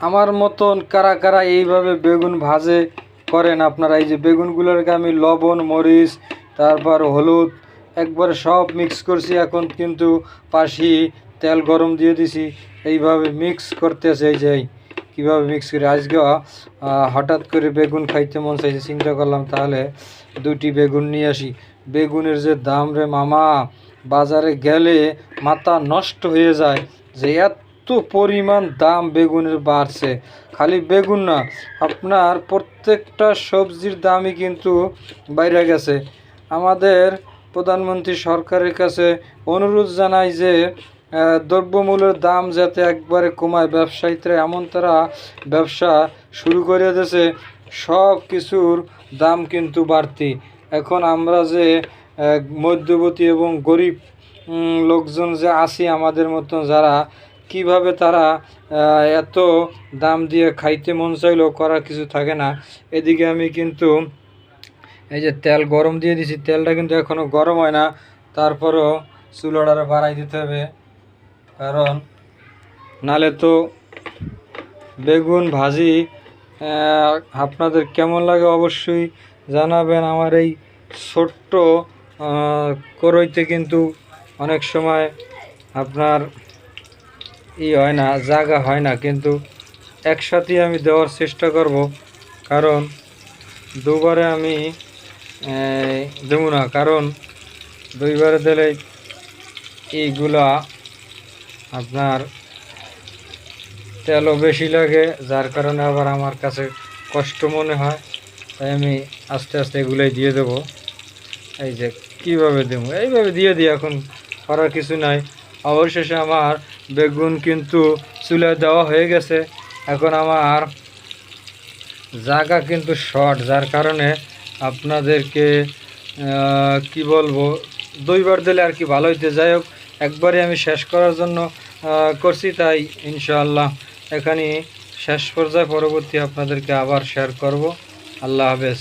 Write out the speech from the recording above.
আমার মতন কারা কারা এইভাবে বেগুন ভাজে করেন আপনারা? এই যে বেগুনগুলোকে আমি লবণ, মরিচ, তারপর হলুদ, একবার সব মিক্স করছি। এখন কিন্তু পাশি তেল গরম দিয়ে দিছি। এইভাবে মিক্স করতেছে এই যে কীভাবে মিক্স করি? আজকে হঠাৎ করে বেগুন খাইতে মন চাইছে, চিন্তা করলাম তাহলে দুটি বেগুন নিয়ে আসি। বেগুনের যে দাম রে মামা, বাজারে গেলে মাথা নষ্ট হয়ে যায় যে, এত পরিমাণ দাম বেগুনের বাড়ছে। খালি বেগুন না, আপনার প্রত্যেকটা সবজির দামই কিন্তু বাইরে গেছে। আমাদের প্রধানমন্ত্রী সরকারের কাছে অনুরোধ জানাই যে দ্রব্যমূল্যের দাম যাতে একবারে কমায়। ব্যবসায়ীরা এমন তারা ব্যবসা শুরু করে দিয়েছে, সব কিছুর দাম কিন্তু বাড়তি। এখন আমরা যে মধ্যবর্তী এবং গরিব লোকজন যে আছি আমাদের মতন যারা কীভাবে তারা এত দাম দিয়ে খাইতে মন চাইলেও করার কিছু থাকে না। এদিকে আমি কিন্তু এই যে তেল গরম দিয়ে দিছি তেলটা কিন্তু এখনও গরম হয় না। তারপরও চুলোটারে বাড়াই দিতে হবে। কারণ নালে তো বেগুন ভাজি আপনাদের কেমন লাগে অবশ্যই জানাবেন। আমার এই ছোট্ট আহ, কড়ইতে কিন্তু অনেক সময় আপনার ই হয় না জায়গা হয় না, কিন্তু একসাথে আমি দেওয়ার চেষ্টা করব। কারণ দুবারে আমি দেবো না। কারণ দুইবারে দিলে এইগুলা আপনার তেলও বেশি লাগে, যার কারণে আবার আমার কাছে কষ্ট মনে হয়। তাই আমি আস্তে আস্তে এগুলোই দিয়ে দেবো। এই যে কীভাবে দেবো? এইভাবে দিয়ে দিই, এখন করার কিছু নাই। অবশেষে আমার বেগুন কিন্তু চুলে দেওয়া হয়ে গেছে। এখন আমার জায়গা কিন্তু শর্ট, যার কারণে আপনাদেরকে কি বলব, দুইবার দিলে আর কি ভালো হইতে। যাই হোক একবারে আমি শেষ করার জন্য করছি, তাই ইনশাআল্লাহ এখানে শেষ পর্যায়ে পরবর্তী আপনাদেরকে আবার শেয়ার করব। আল্লাহ হাফেজ।